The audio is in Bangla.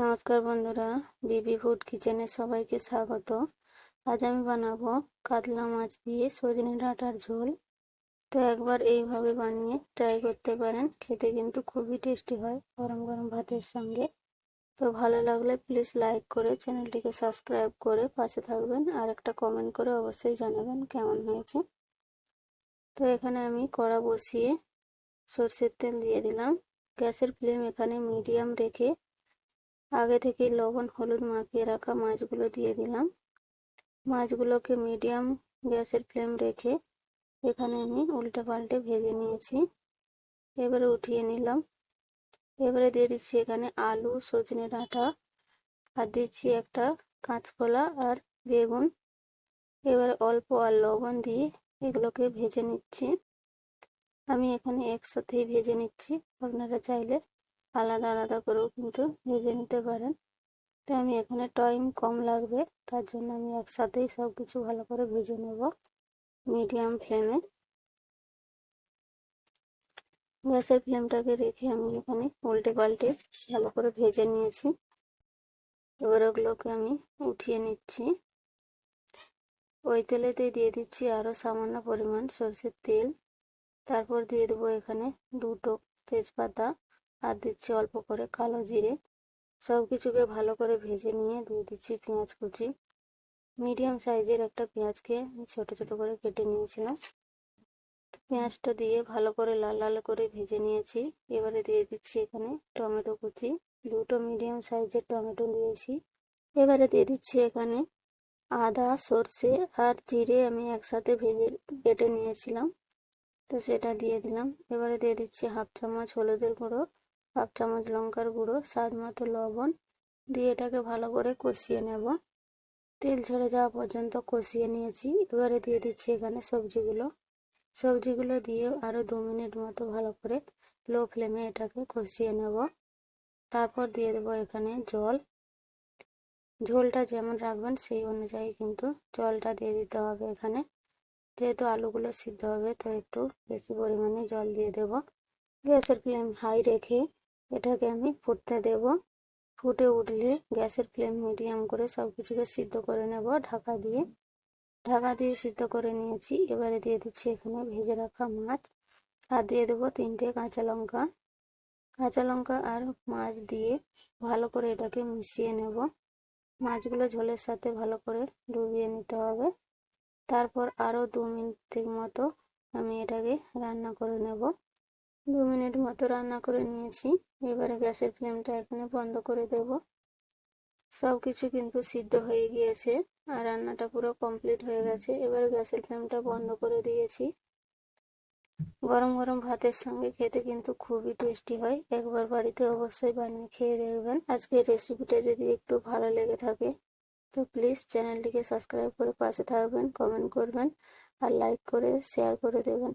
নমস্কার বন্ধুরা, বিবি ফুড কিচেনে সবাইকে স্বাগত। আজ আমি বানাবো কাতলা মাছ দিয়ে সজনে ডাঁটার ঝোল। তো একবার এইভাবে বানিয়ে ট্রাই করতে পারেন, খেতে কিন্তু খুবই টেস্টি হয় গরম গরম ভাতের সঙ্গে। তো ভালো লাগলে প্লিজ লাইক করে চ্যানেলটিকে সাবস্ক্রাইব করে পাশে থাকবেন আর একটা কমেন্ট করে অবশ্যই জানাবেন কেমন হয়েছে। তো এখানে আমি কড়া বসিয়ে সর্ষের তেল দিয়ে দিলাম। গ্যাসের ফ্লেম এখানে মিডিয়াম রেখে আগে থেকে লবণ, হলুদ মাখিয়ে রাখা মাছগুলো দিয়ে দিলাম। মাছগুলোকে মিডিয়াম গ্যাসের ফ্লেম রেখে এখানে আমি উল্টে পাল্টে ভেজে নিয়েছি। এবারে উঠিয়ে নিলাম। এবারে দিয়ে দিচ্ছি এখানে আলু সজনে ডাঁটা আর দিচ্ছি একটা কাঁচকলা আর বেগুন। এবারে অল্প আর লবণ দিয়ে এগুলোকে ভেজে নিচ্ছি। আমি এখানে একসাথেই ভেজে নিচ্ছি। আপনারা চাইলে আলাদা আলাদা করেও কিন্তু ভেজে নিতে পারেন। তো আমি এখানে টাইম কম লাগবে, তার জন্য আমি একসাথেই সব কিছু ভালো করে ভেজে নেব মিডিয়াম ফ্লেমে। গ্যাসের ফ্লেমটাকে রেখে আমি এখানে উল্টে পাল্টে ভালো করে ভেজে নিয়েছি। এবার ওগুলোকে আমি উঠিয়ে নিচ্ছি। ওই তেলেতেই দিয়ে দিচ্ছি আরও সামান্য পরিমাণ সর্ষের তেল। তারপর দিয়ে দেবো এখানে দুটো তেজপাতা। আর দিচ্ছি অল্প করে, কালো জিরে। সব কিছুকে ভালো করে ভেজে নিয়ে দিয়ে দিচ্ছি পেঁয়াজ কুচি। মিডিয়াম সাইজের একটা পেঁয়াজকে ছোটো ছোটো করে কেটে নিয়েছিলাম। পেঁয়াজটা দিয়ে ভালো করে লাল লাল করে ভেজে নিয়েছি। এবারে দিয়ে দিচ্ছি এখানে টমেটো কুচি। দুটো মিডিয়াম সাইজের টমেটো দিয়েছি এবারে দিয়ে দিচ্ছি এখানে আদা, সর্ষে আর জিরে আমি একসাথে ভেজে কেটে নিয়েছিলাম। তো সেটা দিয়ে দিলাম। এবারে দিয়ে দিচ্ছি হাফ চামচ হলুদের গুঁড়ো। হাফ চামচ লঙ্কার গুঁড়ো, স্বাদ মতো লবণ দিয়ে এটাকে ভালো করে কষিয়ে নেব। তেল ছেড়ে যাওয়া পর্যন্ত কষিয়ে নিয়েছি। এবারে দিয়ে দিচ্ছি এখানে সবজিগুলো। সবজিগুলো দিয়ে আরও দু মিনিট মতো ভালো করে লো ফ্লেমে এটাকে কষিয়ে নেব। তারপর দিয়ে দেবো এখানে জল। ঝোলটা যেমন রাখবেন সেই অনুযায়ী কিন্তু জলটা দিয়ে দিতে হবে এখানে। যেহেতু আলুগুলো সিদ্ধ হবে, তো একটু বেশি পরিমাণে জল দিয়ে দেব। গ্যাসের ফ্লেম হাই রেখে এটাকে আমি ফুটতে দেব। ফুটে উঠলে গ্যাসের ফ্লেম মিডিয়াম করে সব কিছুকে সিদ্ধ করে নেব ঢাকা দিয়ে। ঢাকা দিয়ে সিদ্ধ করে নিয়েছি। এবারে দিয়ে দিচ্ছি এখানে ভেজে রাখা মাছ। আর দিয়ে দেবো তিনটে কাঁচা লঙ্কা। কাঁচা লঙ্কা আর মাছ দিয়ে ভালো করে এটাকে মিশিয়ে নেব। মাছগুলো ঝোলের সাথে ভালো করে ডুবিয়ে নিতে হবে। তারপর আরও দু মিনিট মতো আমি এটাকে রান্না করে নেব। দু মিনিট মতো রান্না করে নিয়েছি। এবারে গ্যাসের ফ্লেমটা এখানে বন্ধ করে দেব। সব কিছু কিন্তু সিদ্ধ হয়ে গিয়েছে আর রান্নাটা পুরো কমপ্লিট হয়ে গেছে। এবারে গ্যাসের ফ্লেমটা বন্ধ করে দিয়েছি। গরম গরম ভাতের সঙ্গে খেতে কিন্তু খুবই টেস্টি হয়। একবার বাড়িতে অবশ্যই বানিয়ে খেয়ে দেখবেন। আজকের রেসিপিটা যদি একটু ভালো লেগে থাকে, তো প্লিজ চ্যানেলটিকে সাবস্ক্রাইব করে পাশে থাকবেন, কমেন্ট করবেন আর লাইক করে শেয়ার করে দেবেন।